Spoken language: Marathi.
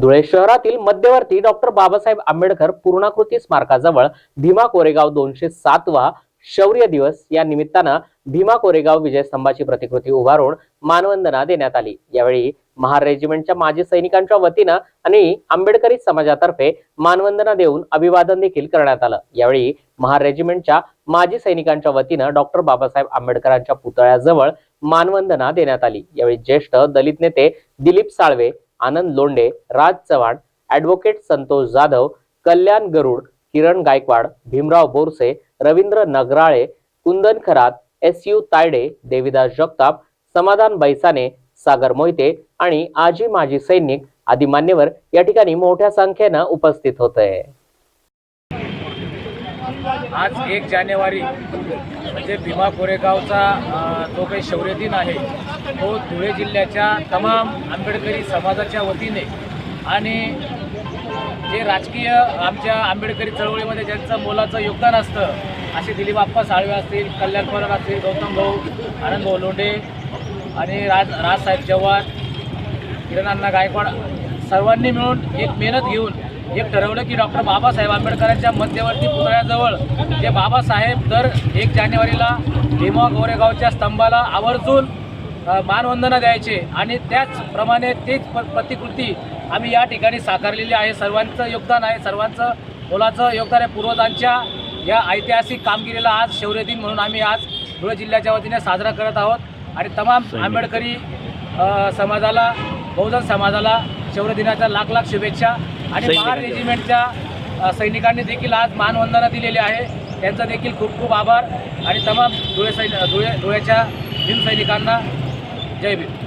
धुळे शहरातील मध्यवर्ती डॉक्टर बाबासाहेब आंबेडकर पूर्णाकृती स्मारकाजवळ भीमा कोरेगाव दोनशे सातवा शौर्य दिवस या निमित्तानं भीमा कोरेगाव विजय स्तंभाची प्रतिकृती उभारून मानवंदना देण्यात आली. यावेळी महार रेजिमेंटच्या माजी सैनिकांच्या वतीनं आणि आंबेडकरी समाजातर्फे मानवंदना देऊन अभिवादन देखील करण्यात आलं. यावेळी महार रेजिमेंटच्या माजी सैनिकांच्या वतीनं डॉक्टर बाबासाहेब आंबेडकरांच्या पुतळ्याजवळ मानवंदना देण्यात आली. यावेळी ज्येष्ठ दलित नेते Dilip Salve Anand Londhe Raj Chavan advocate Santosh Jadhav Kalyan Garud Kiran Gaikwad Bhimrao Borse Ravindra Nagarale Kundan Kharat S U Tayade Devidas Jagtap Samadhan Baisane Sagar Mohite आणि आजी माजी सैनिक आदी मान्यवर या ठिकाणी मोठ्या संख्येनं उपस्थित होते. आज एक जानेवारी म्हणजे भीमा कोरेगावचा जो काही शौर्य दिन आहे तो धुळे जिल्ह्याच्या तमाम आंबेडकरी समाजाच्या वतीने आणि जे राजकीय आमच्या आंबेडकरी चळवळीमध्ये ज्यांचं मोलाचं योगदान असतं असे दिलीप आप्पा साळवे असतील कल्याण पवार असतील गौतम भाऊ आनंद भाऊ लोंढे आणि राज राजसाहेब चव्हाण किरणांना गायकवाड सर्वांनी मिळून एक मेहनत घेऊन एक ठरवलं की डॉक्टर बाबासाहेब आंबेडकरांच्या मध्यवर्ती पुतळ्याजवळ जे बाबासाहेब दर एक जानेवारीला भीमा गोरेगावच्या स्तंभाला आवर्जून मानवंदना द्यायचे. आणि त्याचप्रमाणे तेच प प्रतिकृती आम्ही या ठिकाणी साकारलेली आहे. सर्वांचं योगदान आहे. सर्वांचं मोलाचं योगदान आहे. पूर्वजांच्या या ऐतिहासिक कामगिरीला आज शौर्य दिन म्हणून आम्ही आज धुळे जिल्ह्याच्या वतीने साजरा करत आहोत. आणि तमाम आंबेडकरी समाजाला बहुजन समाजाला शौर्य दिनाच्या लाख लाख शुभेच्छा. आणि महार रेजिमेंटच्या सैनिकांनी देखील आज मानवंदना दिलेली आहे. त्यांचा देखील खूप खूप आभार. आणि तमाम धुळे सैन धुळे धुळ्याच्या भीम सैनिकांना जय भीम.